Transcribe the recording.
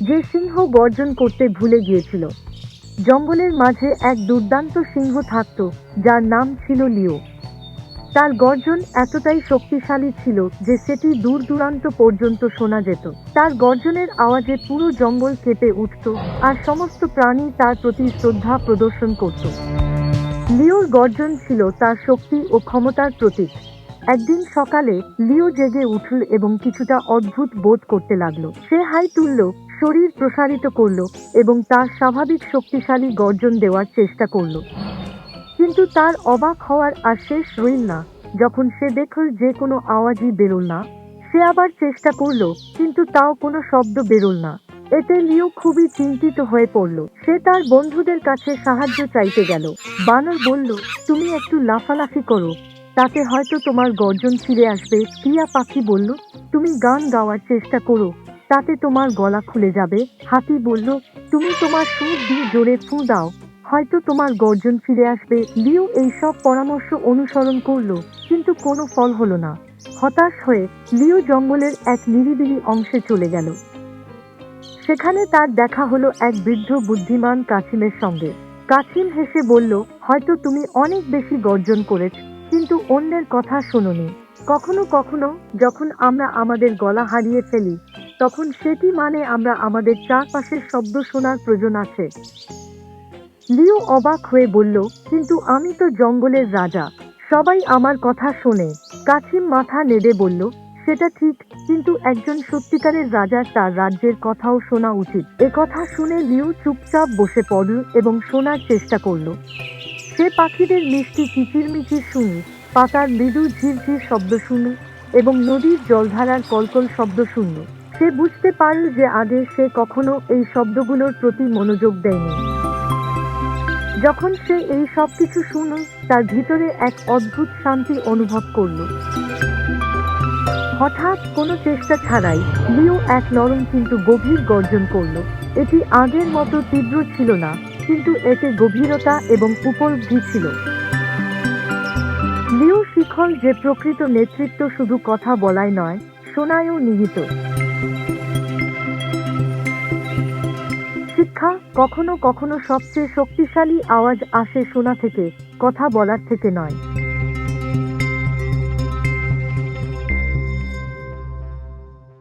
যে সিংহ গর্জন করতে ভুলে গিয়েছিল। জঙ্গলের মাঝে এক দুর্দান্ত সিংহ থাকত, যার নাম ছিল লিও। তার গর্জন এতটাই শক্তিশালী ছিল যে সেটি দূর দূরান্ত পর্যন্ত শোনা যেত। তার গর্জনের আওয়াজে পুরো জঙ্গল কেঁপে উঠত আর সমস্ত প্রাণী তার প্রতি শ্রদ্ধা প্রদর্শন করত। লিওর গর্জন ছিল তার শক্তি ও ক্ষমতার প্রতীক। একদিন সকালে লিও জেগে উঠল এবং কিছুটা অদ্ভুত বোধ করতে লাগল। সে হাই তুলল শরীর প্রসারিত করল এবং তার স্বাভাবিক শক্তিশালী গর্জন দেওয়ার চেষ্টা করল। কিন্তু তার অবাক হওয়ার আর শেষ রইল না। যখন সে দেখল যে কোনো আওয়াজই বেরোল না, সে আবার চেষ্টা করল, কিন্তু তাও কোনো শব্দ বেরোল না। এতে লিও খুবই চিন্তিত হয়ে পড়ল। সে তার বন্ধুদের কাছে সাহায্য চাইতে গেল। বানর বলল, তুমি একটু লাফালাফি করো। তাতে হয়তো তোমার গর্জন ফিরে আসবে। টিয়া পাখি বলল, তুমি গান গাওয়ার চেষ্টা করো। তাতে তোমার গলা খুলে যাবে। হাতি বলল, তুমি তোমার সুর দিয়ে জোরে ফু দাও। হয়তো তোমার গর্জন ফিরে আসবে। লিও এই সব পরামর্শ অনুসরণ করল, কিন্তু কোনো ফল হলো না। হতাশ হয়ে লিও জঙ্গলের এক নিরিবিলি অংশে চলে গেল। সেখানে তার দেখা হলো এক বৃদ্ধ বুদ্ধিমান কাছিমের সঙ্গে। কাছিম হেসে বলল, হয়তো তুমি অনেক বেশি গর্জন করেছ, কিন্তু অন্যের কথা শোনোনি। কখনো কখনো যখন আমরা আমাদের গলা হারিয়ে ফেলি তখন সেটি মানে আমরা আমাদের চারপাশের শব্দ শোনার প্রয়োজন আছে। লিও অবাক হয়ে বলল, কিন্তু আমি তো জঙ্গলের রাজা। সবাই আমার কথা শোনে। কাছিম মাথা নেড়ে বলল, সেটা ঠিক, কিন্তু একজন সত্যিকারের রাজার তার রাজ্যের কথাও শোনা উচিত। এ কথা শুনে লিও চুপচাপ বসে পড়ল এবং শোনার চেষ্টা করল। সে পাখিদের মিষ্টি কিচিরমিচির শুনি, পাতার মৃদু ঝিরঝির শব্দ শুনল এবং নদীর জলধারার কলকল শব্দ শুনল। সে বুঝতে পারল যে আগে সে কখনো এই শব্দগুলোর প্রতি মনোযোগ দেয়নি। যখন সে এই সব কিছু শুনল, তার ভিতরে এক অদ্ভুত শান্তি অনুভব করল। হঠাৎ কোনো চেষ্টা ছাড়াই লিও এক নরম কিন্তু গভীর গর্জন করল। এটি আগের মতো তীব্র ছিল না, কিন্তু এতে গভীরতা এবং উপলব্ধি ছিল। লিও শিখল যে প্রকৃত নেতৃত্ব শুধু কথা বলায় নয়, শোনায়ও নিহিত। শিক্ষা কখনো কখনো সবচেয়ে শক্তিশালী আওয়াজ আসে শোনা থেকে কথা বলার থেকে নয়।